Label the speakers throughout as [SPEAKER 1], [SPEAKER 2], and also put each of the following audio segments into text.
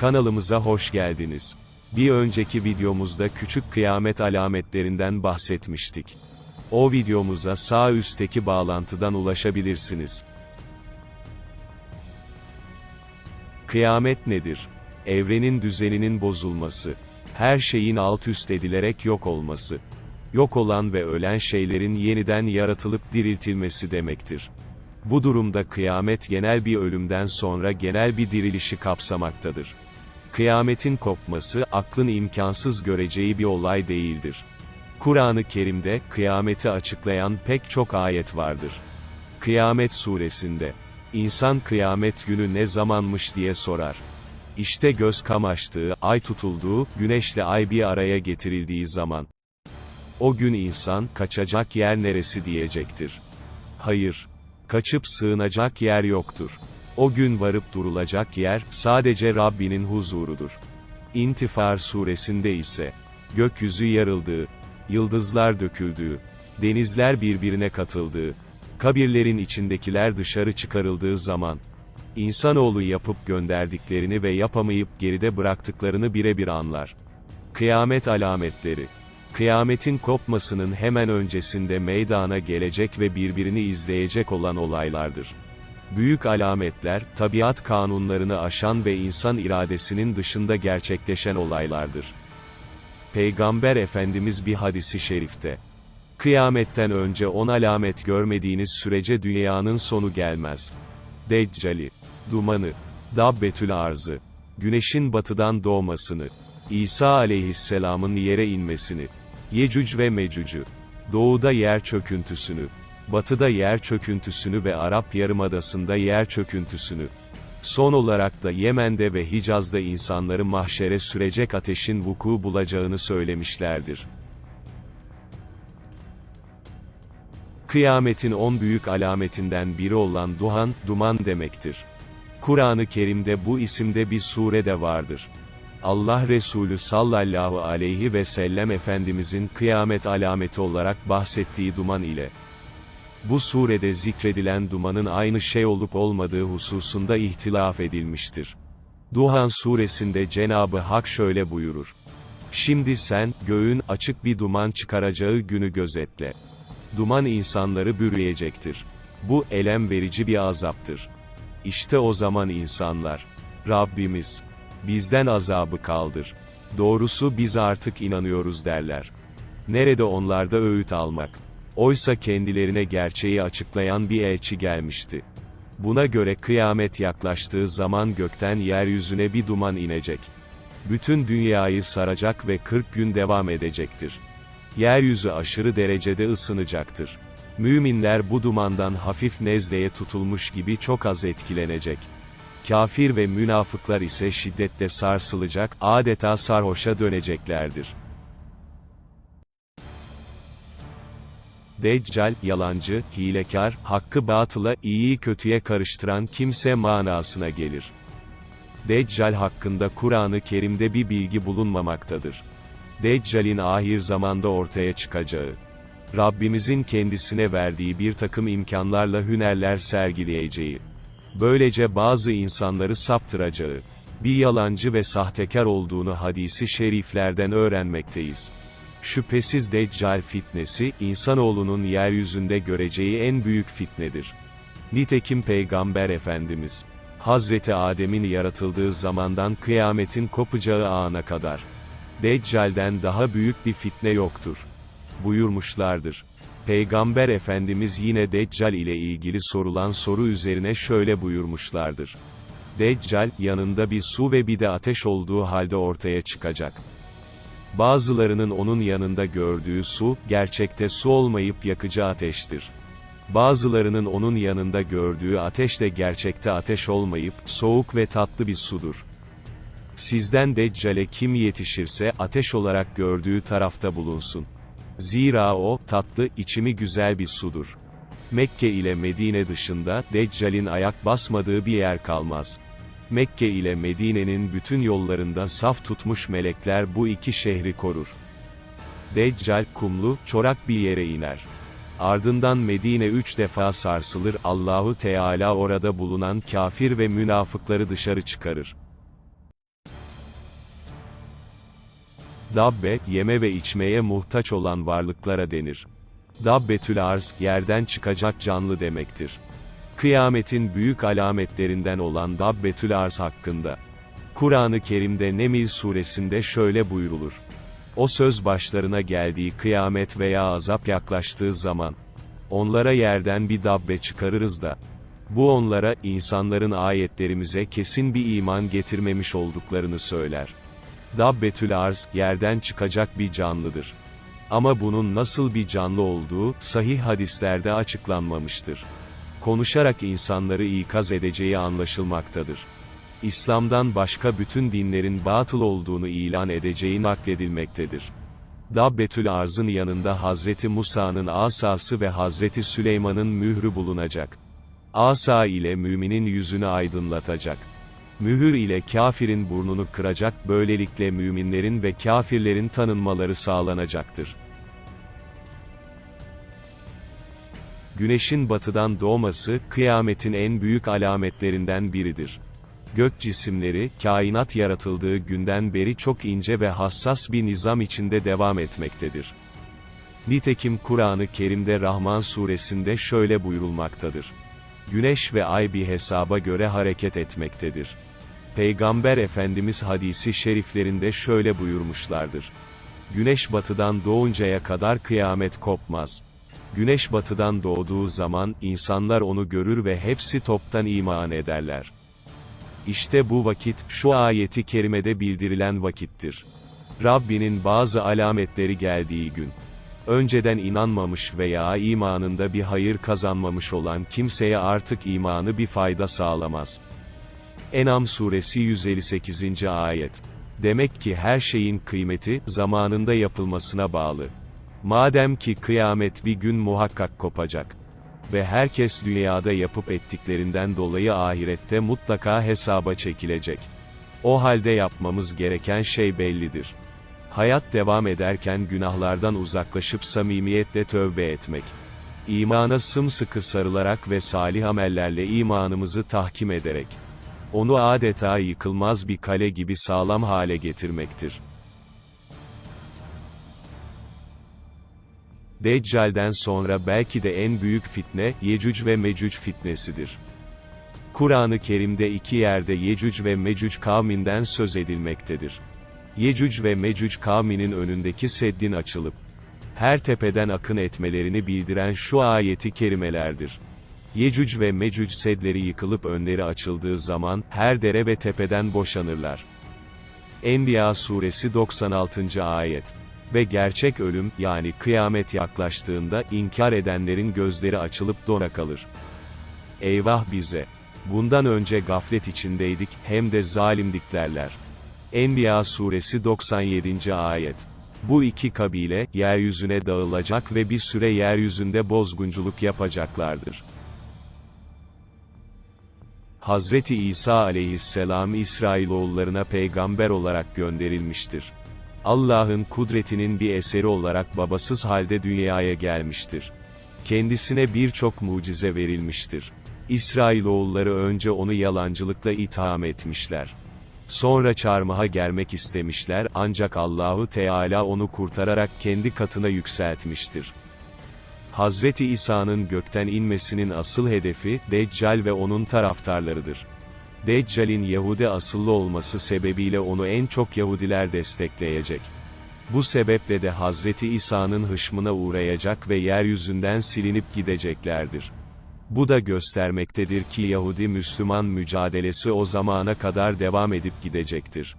[SPEAKER 1] Kanalımıza hoş geldiniz. Bir önceki videomuzda küçük kıyamet alametlerinden bahsetmiştik. O videomuza sağ üstteki bağlantıdan ulaşabilirsiniz. Kıyamet nedir? Evrenin düzeninin bozulması. Her şeyin alt üst edilerek yok olması. Yok olan ve ölen şeylerin yeniden yaratılıp diriltilmesi demektir. Bu durumda kıyamet genel bir ölümden sonra genel bir dirilişi kapsamaktadır. Kıyametin kopması, aklın imkansız göreceği bir olay değildir. Kur'an-ı Kerim'de, kıyameti açıklayan pek çok ayet vardır. Kıyamet suresinde, insan kıyamet günü ne zamanmış diye sorar. İşte göz kamaştığı, ay tutulduğu, güneşle ay bir araya getirildiği zaman. O gün insan, kaçacak yer neresi diyecektir. Hayır. Kaçıp sığınacak yer yoktur. O gün varıp durulacak yer, sadece Rabbinin huzurudur. İntifar suresinde ise, gökyüzü yarıldığı, yıldızlar döküldüğü, denizler birbirine katıldığı, kabirlerin içindekiler dışarı çıkarıldığı zaman, insanoğlu yapıp gönderdiklerini ve yapamayıp geride bıraktıklarını birebir anlar. Kıyamet alametleri Kıyametin kopmasının hemen öncesinde meydana gelecek ve birbirini izleyecek olan olaylardır. Büyük alametler, tabiat kanunlarını aşan ve insan iradesinin dışında gerçekleşen olaylardır. Peygamber Efendimiz bir hadisi şerifte, Kıyametten önce on alamet görmediğiniz sürece dünyanın sonu gelmez. Deccali, dumanı, Dabbetül arzı, güneşin batıdan doğmasını, İsa aleyhisselamın yere inmesini, Yecüc ve Mecüc'ü, doğuda yer çöküntüsünü, batıda yer çöküntüsünü ve Arap Yarımadası'nda yer çöküntüsünü, son olarak da Yemen'de ve Hicaz'da insanları mahşere sürecek ateşin vuku bulacağını söylemişlerdir. Kıyametin on büyük alametinden biri olan duhan, duman demektir. Kur'an-ı Kerim'de bu isimde bir sure de vardır. Allah Resulü sallallahu aleyhi ve sellem Efendimizin kıyamet alameti olarak bahsettiği duman ile, bu surede zikredilen dumanın aynı şey olup olmadığı hususunda ihtilaf edilmiştir. Duhan suresinde Cenabı Hak şöyle buyurur. Şimdi sen, göğün, açık bir duman çıkaracağı günü gözetle. Duman insanları bürüyecektir. Bu, elem verici bir azaptır. İşte o zaman insanlar, Rabbimiz, bizden azabı kaldır. Doğrusu biz artık inanıyoruz derler. Nerede onlarda öğüt almak? Oysa kendilerine gerçeği açıklayan bir elçi gelmişti. Buna göre kıyamet yaklaştığı zaman gökten yeryüzüne bir duman inecek. Bütün dünyayı saracak ve 40 gün devam edecektir. Yeryüzü aşırı derecede ısınacaktır. Müminler bu dumandan hafif nezleye tutulmuş gibi çok az etkilenecek. Kafir ve münafıklar ise şiddetle sarsılacak, adeta sarhoşa döneceklerdir. Deccal, yalancı, hilekar, hakkı batıla, iyiyi kötüye karıştıran kimse manasına gelir. Deccal hakkında Kur'an-ı Kerim'de bir bilgi bulunmamaktadır. Deccal'in ahir zamanda ortaya çıkacağı, Rabbimizin kendisine verdiği bir takım imkanlarla hünerler sergileyeceği, böylece bazı insanları saptıracağı, bir yalancı ve sahtekar olduğunu hadisi şeriflerden öğrenmekteyiz. Şüphesiz Deccal fitnesi, insanoğlunun yeryüzünde göreceği en büyük fitnedir. Nitekim Peygamber Efendimiz, Hazreti Adem'in yaratıldığı zamandan kıyametin kopacağı ana kadar, Deccal'den daha büyük bir fitne yoktur. Buyurmuşlardır. Peygamber Efendimiz yine Deccal ile ilgili sorulan soru üzerine şöyle buyurmuşlardır. Deccal, yanında bir su ve bir de ateş olduğu halde ortaya çıkacak. Bazılarının onun yanında gördüğü su, gerçekte su olmayıp yakıcı ateştir. Bazılarının onun yanında gördüğü ateş de gerçekte ateş olmayıp, soğuk ve tatlı bir sudur. Sizden Deccale kim yetişirse, ateş olarak gördüğü tarafta bulunsun. Zira o, tatlı, içimi güzel bir sudur. Mekke ile Medine dışında, Deccal'in ayak basmadığı bir yer kalmaz. Mekke ile Medine'nin bütün yollarında saf tutmuş melekler bu iki şehri korur. Deccal, kumlu, çorak bir yere iner. Ardından Medine üç defa sarsılır, Allahu Teala orada bulunan kafir ve münafıkları dışarı çıkarır. Dabbe, yeme ve içmeye muhtaç olan varlıklara denir. Dabbetül arz, yerden çıkacak canlı demektir. Kıyametin büyük alametlerinden olan Dabbetül arz hakkında. Kur'an-ı Kerim'de Nemil suresinde şöyle buyrulur. O söz başlarına geldiği kıyamet veya azap yaklaştığı zaman, onlara yerden bir dabbe çıkarırız da, bu onlara, insanların ayetlerimize kesin bir iman getirmemiş olduklarını söyler. Dabbetül arz, yerden çıkacak bir canlıdır. Ama bunun nasıl bir canlı olduğu, sahih hadislerde açıklanmamıştır. Konuşarak insanları ikaz edeceği anlaşılmaktadır. İslam'dan başka bütün dinlerin batıl olduğunu ilan edeceği nakledilmektedir. Dabbetül Arz'ın yanında Hazreti Musa'nın asası ve Hazreti Süleyman'ın mührü bulunacak. Asa ile müminin yüzünü aydınlatacak. Mühür ile kafirin burnunu kıracak, böylelikle müminlerin ve kafirlerin tanınmaları sağlanacaktır. Güneşin batıdan doğması, kıyametin en büyük alametlerinden biridir. Gök cisimleri, kainat yaratıldığı günden beri çok ince ve hassas bir nizam içinde devam etmektedir. Nitekim Kur'an-ı Kerim'de Rahman suresinde şöyle buyurulmaktadır. Güneş ve ay bir hesaba göre hareket etmektedir. Peygamber Efendimiz hadisi şeriflerinde şöyle buyurmuşlardır. Güneş batıdan doğuncaya kadar kıyamet kopmaz. Güneş batıdan doğduğu zaman, insanlar onu görür ve hepsi toptan iman ederler. İşte bu vakit, şu ayeti kerimede bildirilen vakittir. Rabbinin bazı alametleri geldiği gün. Önceden inanmamış veya imanında bir hayır kazanmamış olan kimseye artık imanı bir fayda sağlamaz. Enam suresi 158. ayet. Demek ki her şeyin kıymeti, zamanında yapılmasına bağlı. Madem ki kıyamet bir gün muhakkak kopacak. Ve herkes dünyada yapıp ettiklerinden dolayı ahirette mutlaka hesaba çekilecek. O halde yapmamız gereken şey bellidir. Hayat devam ederken günahlardan uzaklaşıp samimiyetle tövbe etmek. İmana sımsıkı sarılarak ve salih amellerle imanımızı tahkim ederek. Onu adeta yıkılmaz bir kale gibi sağlam hale getirmektir. Deccal'den sonra belki de en büyük fitne, Yecüc ve Mecüc fitnesidir. Kur'an-ı Kerim'de iki yerde Yecüc ve Mecüc kavminden söz edilmektedir. Yecüc ve Mecüc kavminin önündeki seddin açılıp, her tepeden akın etmelerini bildiren şu ayeti kerimelerdir. Yecüc ve Mecüc sedleri yıkılıp önleri açıldığı zaman, her dere ve tepeden boşanırlar. Enbiya suresi 96. ayet ve gerçek ölüm, yani kıyamet yaklaştığında, inkar edenlerin gözleri açılıp dona kalır. Eyvah bize! Bundan önce gaflet içindeydik, hem de zalimdik derler. Enbiya suresi 97. ayet. Bu iki kabile, yeryüzüne dağılacak ve bir süre yeryüzünde bozgunculuk yapacaklardır. Hazreti İsa aleyhisselam İsrailoğullarına peygamber olarak gönderilmiştir. Allah'ın kudretinin bir eseri olarak babasız halde dünyaya gelmiştir. Kendisine birçok mucize verilmiştir. İsrailoğulları önce onu yalancılıkla itham etmişler. Sonra çarmıha germek istemişler, ancak Allahu Teala onu kurtararak kendi katına yükseltmiştir. Hazreti İsa'nın gökten inmesinin asıl hedefi, Deccal ve onun taraftarlarıdır. Deccal'in Yahudi asıllı olması sebebiyle onu en çok Yahudiler destekleyecek. Bu sebeple de Hazreti İsa'nın hışmına uğrayacak ve yeryüzünden silinip gideceklerdir. Bu da göstermektedir ki Yahudi-Müslüman mücadelesi o zamana kadar devam edip gidecektir.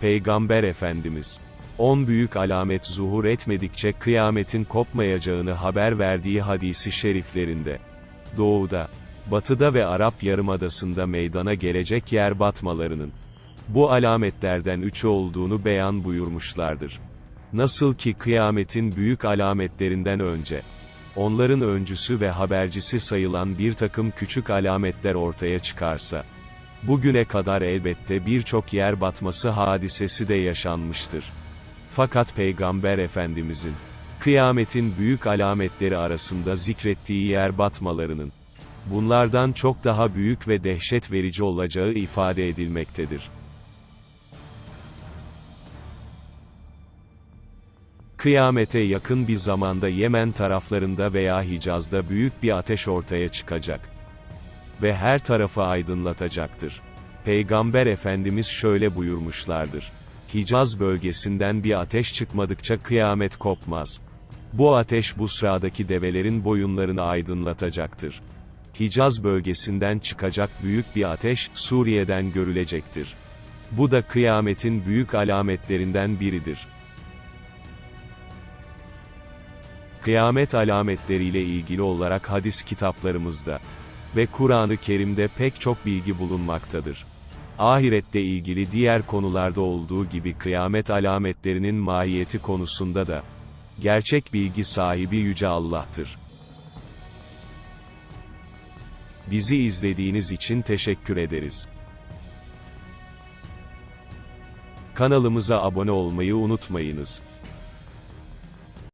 [SPEAKER 1] Peygamber Efendimiz On büyük alamet zuhur etmedikçe kıyametin kopmayacağını haber verdiği hadisi şeriflerinde. Doğuda, batıda ve Arap Yarımadası'nda meydana gelecek yer batmalarının, bu alametlerden üçü olduğunu beyan buyurmuşlardır. Nasıl ki kıyametin büyük alametlerinden önce, onların öncüsü ve habercisi sayılan bir takım küçük alametler ortaya çıkarsa, bugüne kadar elbette birçok yer batması hadisesi de yaşanmıştır. Fakat Peygamber Efendimizin, kıyametin büyük alametleri arasında zikrettiği yer batmalarının, bunlardan çok daha büyük ve dehşet verici olacağı ifade edilmektedir. Kıyamete yakın bir zamanda Yemen taraflarında veya Hicaz'da büyük bir ateş ortaya çıkacak ve her tarafı aydınlatacaktır. Peygamber Efendimiz şöyle buyurmuşlardır. Hicaz bölgesinden bir ateş çıkmadıkça kıyamet kopmaz. Bu ateş Busra'daki develerin boyunlarını aydınlatacaktır. Hicaz bölgesinden çıkacak büyük bir ateş, Suriye'den görülecektir. Bu da kıyametin büyük alametlerinden biridir. Kıyamet alametleriyle ilgili olarak hadis kitaplarımızda ve Kur'an-ı Kerim'de pek çok bilgi bulunmaktadır. Ahirette ilgili diğer konularda olduğu gibi kıyamet alametlerinin mahiyeti konusunda da gerçek bilgi sahibi Yüce Allah'tır. Bizi izlediğiniz için teşekkür ederiz. Kanalımıza abone olmayı unutmayınız.